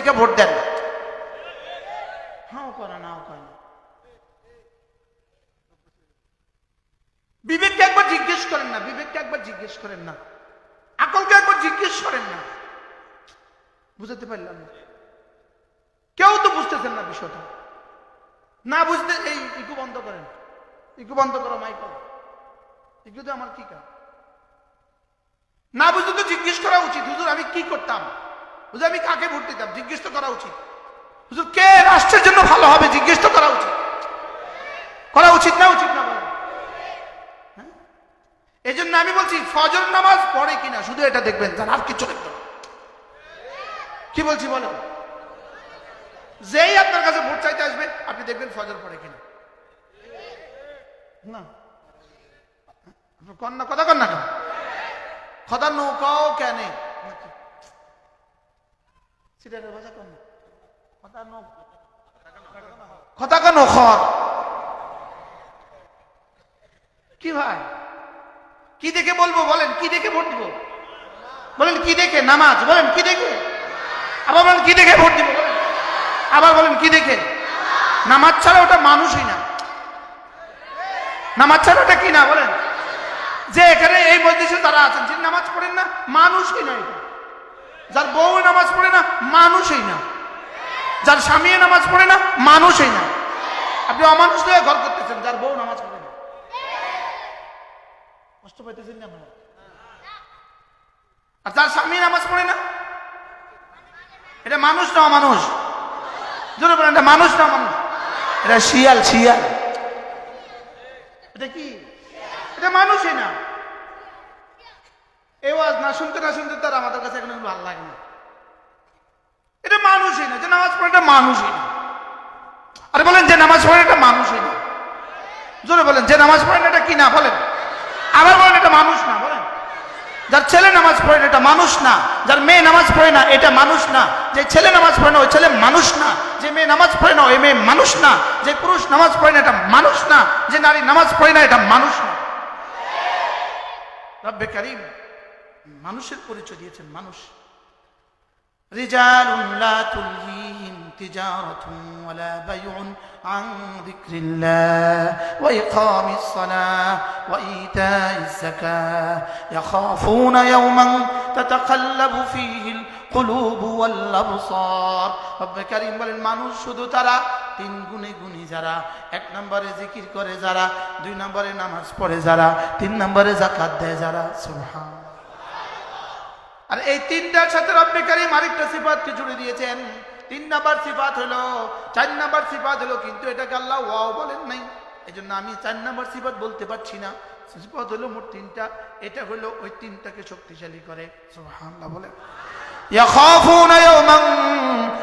দেখে ভোট দেন হাও করে নাও করে না। বিবেককে একবার জিজ্ঞেস করেন না বিবেককে একবার জিজ্ঞেস করেন না। আকলকে একবার জিজ্ঞেস করেন না। বুঝতে পারলাম না। কেউ তো বুঝতেছেন না বিষয়টা। না বুঝতে এই ইকু বন্ধ করেন। ইকু বন্ধ করো মাইকল ইকু তো আমার কি কাজ? না বুঝতে তো জিজ্ঞেস করা উচিত হুজুর আমি কি করতাম? হুজুর আমি কাকে ভোট দিতাম? জিজ্ঞেস তো করা উচিত। হুজুর, কে রাষ্ট্রের জন্য ভালো হবে? জিজ্ঞেস তো করা উচিত। করা উচিত না উচিত না হ্যাঁ? এই জন্য আমি বলছি, ফজর নামাজ পড়ে কিনা, শুধু এটা দেখবেন, তার আর কিছু দেখবেন। কি বলছি বলেন যেই আপনার কাছে ভোট চাইতে আসবে, আপনি দেখবেন ফজর পড়ে কিনা। না। কন্যা, কথা কন্যা কেন? খদা নৌকাও কেনে। কি ভাই? কি দেখে বলব বলেন, কি দেখে ভোট দিব? বলেন, কি দেখে? নামাজ, বলেন, কি দেখে? আবার বলেন, কি দেখে ভোট দিব? আবার বলেন, কি দেখে? নামাজ ছাড়া ওটা মানুষই না। নামাজ ছাড়া ওটা কি না? বলেন। যে এখানে এই মসজিদে তারা আছেন, যিনি নামাজ পড়েন না, মানুষই না এটা যার বউ নামাজ পড়ে না, মানুষই না। যার স্বামী নামাজ পড়ে না, মানুষই না। আপনি অমানুষ হয়ে ঘর করতেছেন, যার বউ নামাজ পড়ে না। কষ্ট পাইতেছেন না? আর যার স্বামী নামাজ পড়ে না, এটা মানুষ না অমানুষ? জোরে বলেন, এটা মানুষ না মানুষ এটা শিয়াল শিয়াল। এটা কি? এটা মানুষই না। এই ওয়াজ না শুনতে না শুনতে তার আমাদের কাছে এখন ভালো লাগে না। এটা মানুষই না, যে নামাজ পড়ে এটা মানুষই না। আরে বলেন, যে নামাজ পড়ে এটা মানুষই না। জোরে বলেন, যে নামাজ পড়েন এটা কি না বলেন? আবার বলেন, এটা মানুষ না বলেন। যার ছেলে নামাজ পড়ে না এটা মানুষ না, যার মেয়ে নামাজ পড়ে না এটা মানুষ না। যে ছেলে নামাজ পড়ে না ওই ছেলে মানুষ না। যে মেয়ে নামাজ পড়ে না ওই মেয়ে মানুষ না। যে পুরুষ নামাজ পড়ে না এটা মানুষ না। যে নারী নামাজ পড়ে না এটা মানুষ না। রব্বে কারিম। মানুষের পরিচয় দিয়েছেন মানুষ رجال لا تلهيهم تجارة ولا بيع عن ذكر الله وإقام الصلاة وإيتاء الزكاة يخافون يوما تتقلب فيه القلوب والأبصار رب كريم বলেন মানুষ শুধু তারা তিন গুণে গুণী যারা এক নম্বরে জিকির করে যারা দুই নম্বরে নামাজ পড়ে যারা তিন নম্বরে জাকাত দেয় যারা সুবহান আর এই তিনটার সাথে রব্বে কারিম আরেকটা সিফাতকে জুড়ে দিয়েছেন তিন নাম্বার সিফাত হলো চার নাম্বার সিফাত হলো কিন্তু এটাকে আল্লাহ ওয়াও বলেন নাই এই জন্য আমি চার নাম্বার সিফাত বলতে পারছি না সিফাত হলো মোট তিনটা এটা হলো ওই তিনটাকে শক্তিশালী করে সুবহানাল্লাহ বলে يخافون يوما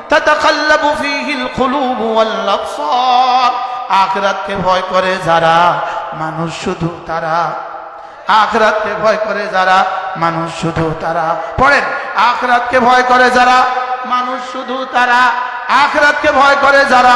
تتقلب فيه القلوب والابصار আখিরাতকে ভয় করে যারা মানুষ শুধু তারা আখরাতকে ভয় করে যারা মানুষ শুধু তারা পড়েন। আখরাতকে ভয় করে যারা, মানুষ শুধু তারা আখরাতকে ভয় করে যারা